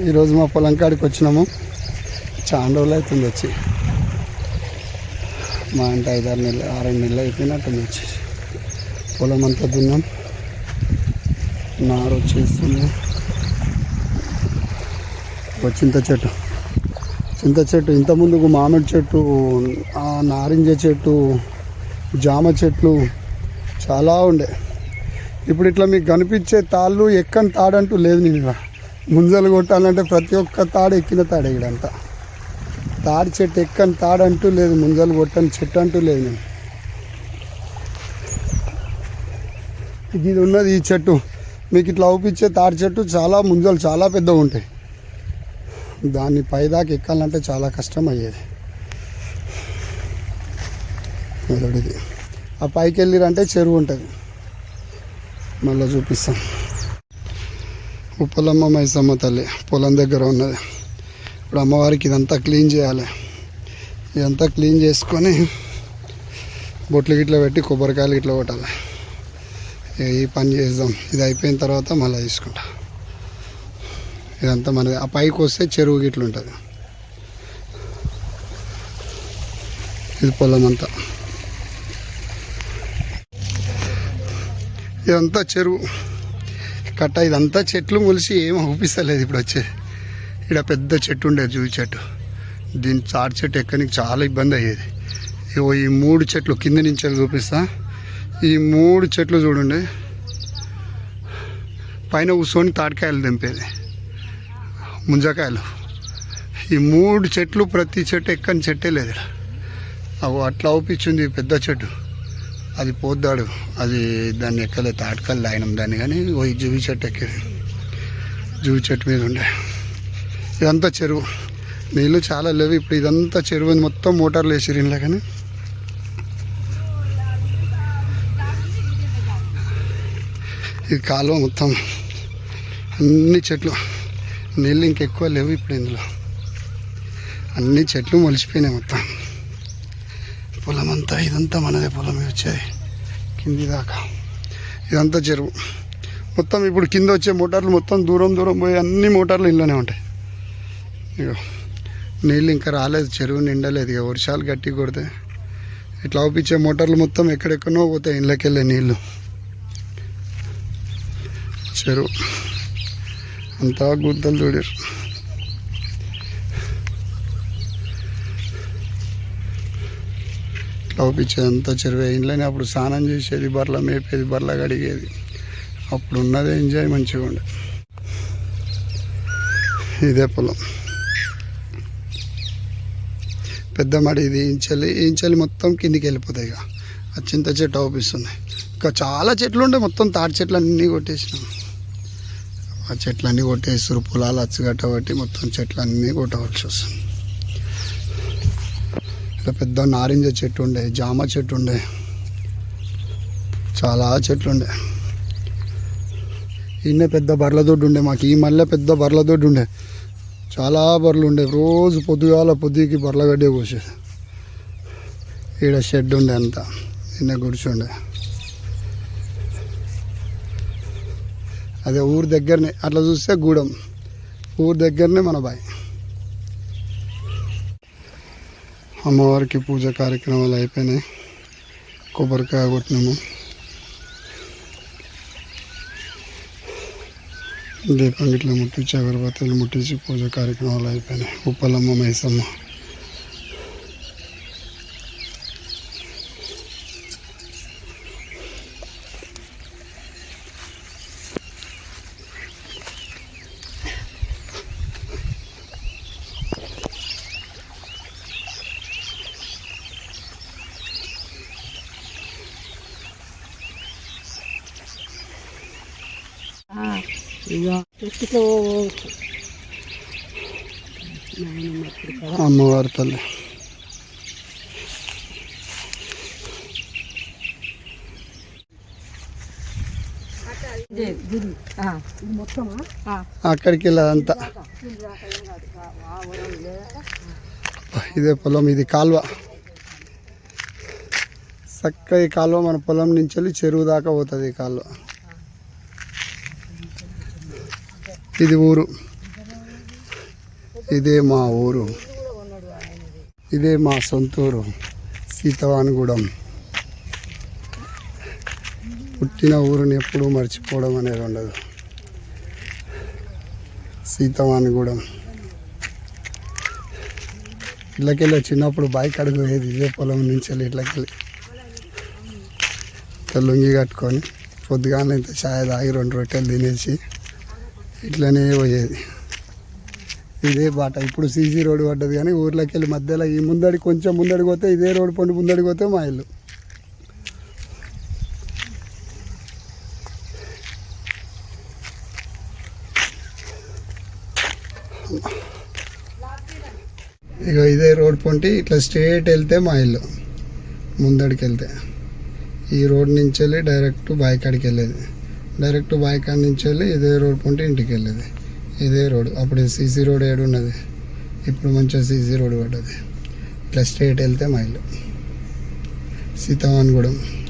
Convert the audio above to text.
ఈరోజు మా పొలం కాడికి వచ్చినాము. చాలా రోజులు అవుతుంది వచ్చి. మా అంటే ఐదారు నెలలు ఆరు నెలలు అయిపోయినట్టుంది వచ్చి. పొలం అంతా దున్నాం. నారు వచ్చేస్తుంది ఒక చింత చెట్టు. చింత చెట్టు ఇంత ముందుకు మామిడి చెట్టు నారింజ చెట్టు జామ చెట్లు చాలా ఉండే. ఇప్పుడు ఇట్లా మీకు కనిపించే తాళ్ళు ఎక్కని తాడంటూ లేదు నేను ఇలా ముంజలు కొట్టాలంటే ప్రతి ఒక్క తాడు ఎక్కిన తాడే ఇడంతా తాడి చెట్టు ఎక్కని తాడంటూ లేదు ముంజలు కొట్టని చెట్టు అంటూ లేదు నేను. ఇది ఉన్నది ఈ చెట్టు. మీకు ఇట్లా అవుపించే తాడి చెట్టు చాలా ముంజలు చాలా పెద్దగా ఉంటాయి. దాన్ని పైదాకా ఎక్కాలంటే చాలా కష్టం అయ్యేది. అదొకటి ఆ పైకి వెళ్ళిరంటే చెరువు ఉంటుంది. మళ్ళీ చూపిస్తాం ఉప్పలమ్మ మైసమ్మ తల్లి. పొలం దగ్గర ఉన్నది. ఇప్పుడు అమ్మవారికి ఇదంతా క్లీన్ చేయాలి. ఇదంతా క్లీన్ చేసుకొని బొట్లు గిట్ల పెట్టి కొబ్బరికాయలు గిట్ల కొట్టాలి. ఈ పని చేద్దాం. ఇది అయిపోయిన తర్వాత మళ్ళీ తీసుకుంటా. ఇదంతా మనది. ఆ పైకి వస్తే చెరువు గిట్ల ఉంటుంది. ఇది పొలం అంతా. ఇదంతా చెరువు. కట్ట ఇదంతా చెట్లు మొలిసి ఏం అవుపిస్తలేదు ఇప్పుడు వచ్చే. ఇక్కడ పెద్ద చెట్టు ఉండేది జూవి చెట్టు. దీని చాటు చెట్టు ఎక్కడానికి చాలా ఇబ్బంది అయ్యేది. ఇగో ఈ మూడు చెట్లు కింద నుంచి చూపిస్తా. ఈ మూడు చెట్లు చూడండి. పైన కూర్చొని తాటికాయలు తెంపేది. ముంజకాయలు. ఈ మూడు చెట్లు ప్రతి చెట్టు ఎక్కని చెట్టే లేదు అవు అట్లా అవుపించింది పెద్ద చెట్టు. అది పోద్దాడు. అది దాన్ని ఎక్కలే తాటకాలు లాగినాం దాన్ని కానీ పోయి జూవి చెట్టు ఎక్కేది. జూవి చెట్టు మీద ఉండే. ఇదంతా చెరువు. నీళ్ళు చాలా లేవు ఇప్పుడు ఇదంతా చెరువు మొత్తం మోటార్లు వేసిరు ఇంట్లో కానీ. ఇది కాలువ మొత్తం. అన్ని చెట్లు. నీళ్ళు ఇంకెక్కువ లేవు ఇప్పుడు ఇందులో. అన్ని చెట్లు మొలిచిపోయినాయి మొత్తం. అంతా ఇదంతా మనదే పొలం వచ్చేది కింది దాకా. ఇదంతా చెరువు. మొత్తం ఇప్పుడు కింద వచ్చే మోటార్లు మొత్తం దూరం దూరం పోయి అన్ని మోటార్లు ఇంట్లోనే ఉంటాయి. ఇగో నీళ్ళు ఇంకా రాలేదు చెరువు నిండలేదు. ఇక వర్షాలు గట్టి కొడితే ఇట్లా అవుపించే మోటార్లు మొత్తం ఎక్కడెక్కడో పోతాయి ఇళ్ళకి వెళ్ళే నీళ్ళు. చెరువు. అంతా గుద్దలు చూడారు లోపించేది అంతా చెరువే. ఇంట్లోనే అప్పుడు స్నానం చేసేది బర్ల మేపేది బర్ల కడిగేది. అప్పుడు ఉన్నదే ఎంజాయ్ మంచిగా ఉండే. ఇదే పొలం. పెద్ద మడి ఇది ఇంచెల్లి ఇంచెల్లి మొత్తం కిందికి వెళ్ళిపోతాయి ఇక. ఆ చింత చెట్టు అవుపిస్తుంది ఇంకా చాలా చెట్లు ఉండే మొత్తం తాటి చెట్లు అన్నీ కొట్టేసినాం. ఆ చెట్లన్నీ కొట్టేస్తారు పొలాలు అచ్చగట్ట బట్టి మొత్తం చెట్లన్నీ కొట్టవలసి వస్తుంది. ఇట్లా పెద్ద నారింజ చెట్టు ఉండే జామ చెట్టు ఉండే. చాలా చెట్లు ఉండే. ఈయన పెద్ద బర్ల దొడ్డు ఉండే మాకు ఈ మళ్ళీ పెద్ద బర్ల దొడ్డు ఉండే. చాలా బర్రెలు ఉండే రోజు పొద్దుగాల పొద్దుకి బర్ల గడ్డే ఈడ షెడ్ ఉండే అంతా నిన్న కూర్చుండే అదే ఊరు దగ్గరనే అట్లా చూస్తే గూడెం. ఊరు దగ్గరనే మన బాయ్. అమ్మవారికి పూజ కార్యక్రమాలు అయిపోయినాయి. కొబ్బరికాయ కొట్టినాము. దీపం గిట్ల ముట్టించి అగరబత్తులు ముట్టించి పూజ కార్యక్రమాలు అయిపోయినాయి. ఉప్పలమ్మ మైసమ్మ. ఇక అమ్మవారి తల్లి. అక్కడికి వెళ్ళదంతా ఇదే పొలం ఇది కాలువ. చక్క ఈ కాలువ మన పొలం నుంచి వెళ్ళి చెరువు దాకా పోతుంది ఈ కాలువ. ఇది ఊరు. ఇదే మా ఊరు. ఇదే మా సొంతూరు. సీతవానిగూడెం. పుట్టిన ఊరుని ఎప్పుడూ మర్చిపోవడం అనేది ఉండదు. సీతవానిగూడెం. ఇళ్ళకెళ్ళి చిన్నప్పుడు బైక్ అడుగుపోయేది ఇదే పొలం నుంచి వెళ్ళి ఇళ్ళకెళ్ళి. ఇంత లుంగి కట్టుకొని పొద్దుగానే ఇంత ఛాయ్ తాగి రెండు రొట్టెలు తినేసి ఇట్లనే పోయేది. ఇదే బాట. ఇప్పుడు సీసీ రోడ్డు పడ్డది కానీ ఊర్లోకి వెళ్ళి మధ్యలో ఈ ముందడి కొంచెం ముందడికి పోతే ఇదే రోడ్డు పండు ముందడి పోతే మా ఇల్లు. ఇక ఇదే రోడ్ పొంటి ఇట్లా స్ట్రేట్ వెళ్తే మా ఇల్లు. ముందడికి వెళ్తే ఈ రోడ్ నుంచి వెళ్ళి డైరెక్ట్ బాయికాడికి వెళ్ళేది. డైరెక్ట్ బాయికాడ నుంచి వెళ్ళి ఇదే రోడ్ పొంటి ఇంటికి వెళ్ళేది. ఇదే రోడ్. అప్పుడు సీసీ రోడ్ ఏడు ఉన్నది. ఇప్పుడు మంచిగా సీసీ రోడ్ పడ్డది. ఇట్లా స్ట్రేట్ వెళ్తే మా ఇల్లు సీతావాన్గూడెం